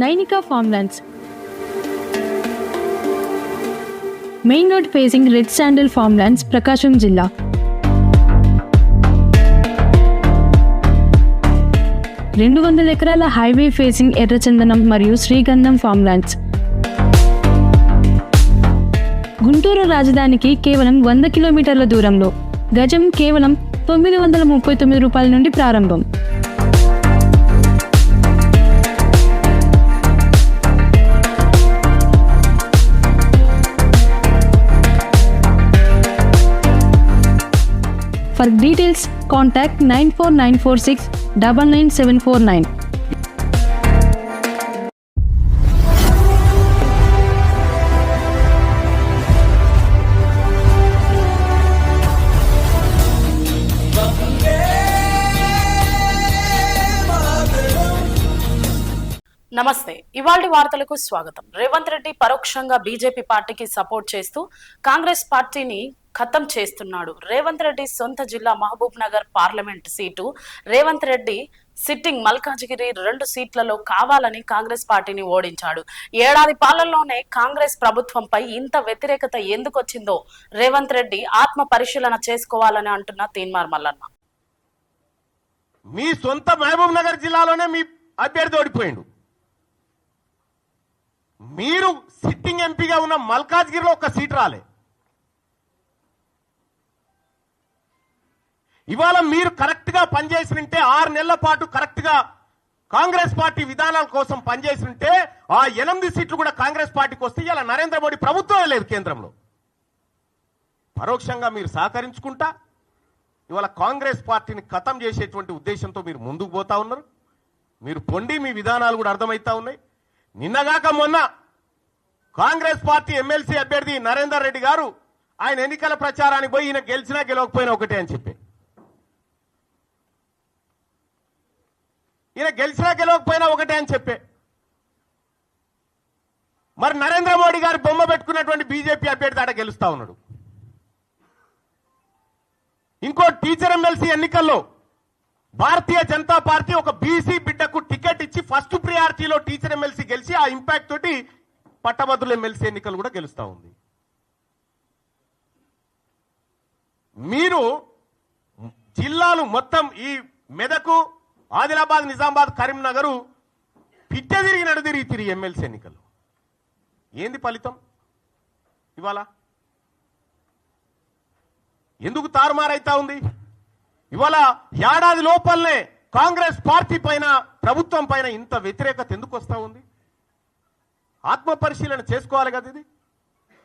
Nainika farmlands. Main road facing red sandal farmlands Prakasam జిల్లా. రెండు వందల ఎకరాల హైవే ఫేసింగ్ ఎర్రచందనం మరియు శ్రీగంధం ఫార్మ్లాండ్స్. గుంటూరు రాజధానికి కేవలం వంద కిలోమీటర్ల దూరంలో. గజం కేవలం తొమ్మిది వందల ముప్పై తొమ్మిది రూపాయల నుండి ప్రారంభం. For details, contact 94946 99749. నమస్తే. ఇవాళ వార్తలకు స్వాగతం. రేవంత్ రెడ్డి పరోక్షంగా బీజేపీ పార్టీకి సపోర్ట్ చేస్తూ కాంగ్రెస్ పార్టీని ఖతం చేస్తున్నాడు. రేవంత్ రెడ్డి సొంత జిల్లా Mahbubnagar parliament seat. Revanth Reddy sitting Malkajgiri రెండు సీట్లలో కావాలని కాంగ్రెస్ పార్టీని ఓడించాడు. ఏడాది పాలనలోనే కాంగ్రెస్ ప్రభుత్వంపై ఇంత వ్యతిరేకత ఎందుకు వచ్చిందో రేవంత్ రెడ్డి ఆత్మ పరిశీలన చేసుకోవాలని అంటున్న తీన్మార్ మల్లన్న. మీ సొంత మహబూబ్ నగర్ జిల్లాలోనే మీ అభ్యర్థి ఓడిపోయిండు. మీరు సిట్టింగ్ ఎంపీగా ఉన్న మల్కాజ్గిరిలో ఒక సీట్ రాలే. ఇవాళ మీరు కరెక్ట్గా పనిచేసి ఉంటే ఆరు నెలల పాటు కరెక్ట్గా కాంగ్రెస్ పార్టీ విధానాల కోసం పనిచేసి ఉంటే ఆ ఎనిమిది సీట్లు కూడా కాంగ్రెస్ పార్టీకి వస్తే ఇలా నరేంద్ర మోడీ ప్రభుత్వమే లేదు కేంద్రంలో. పరోక్షంగా మీరు సహకరించుకుంటా ఇవాళ కాంగ్రెస్ పార్టీని ఖతం చేసేటువంటి ఉద్దేశంతో మీరు ముందుకు పోతా ఉన్నారు. మీరు పొండి మీ విధానాలు కూడా అర్థమవుతా ఉన్నాయి. నిన్నగాక మొన్న కాంగ్రెస్ పార్టీ ఎమ్మెల్సీ అభ్యర్థి నరేందర్ రెడ్డి గారు ఆయన ఎన్నికల ప్రచారానికి పోయి ఈయన గెలిచినా గెలవకపోయినా ఒకటే అని చెప్పి. ఈయన గెలిచినా గెలవకపోయినా ఒకటే అని చెప్పే. మరి నరేంద్ర మోడీ గారు బొమ్మ పెట్టుకున్నటువంటి బీజేపీ అభ్యర్థి ఆడ గెలుస్తా ఉన్నాడు. ఇంకో టీచర్ ఎమ్మెల్సీ ఎన్నికల్లో భారతీయ జనతా పార్టీ ఒక బీసీ బిడ్డకు టికెట్ ఇచ్చి ఫస్ట్ ప్రియారిటీలో టీచర్ ఎమ్మెల్సీ గెలిచి ఆ ఇంపాక్ట్ తోటి పట్టభద్రుల ఎమ్మెల్సీ ఎన్నికలు కూడా గెలుస్తూ ఉంది. మీరు జిల్లాలు మొత్తం ఈ మెదకు ఆదిలాబాద్ నిజామాబాద్ కరీంనగర్ పిట్ట తిరిగి నడుదిరిగి తిరిగి ఎమ్మెల్సీ ఎన్నికలు. ఏంది ఫలితం? ఇవాళ? ఎందుకు తారుమారైతా ఉంది? ఇవాళ ఏడాది లోపలనే కాంగ్రెస్ పార్టీ పైన ప్రభుత్వం పైన ఇంత వ్యతిరేకత ఎందుకు వస్తూ ఉంది? ఆత్మ పరిశీలన చేసుకోవాలి కదా ఇది?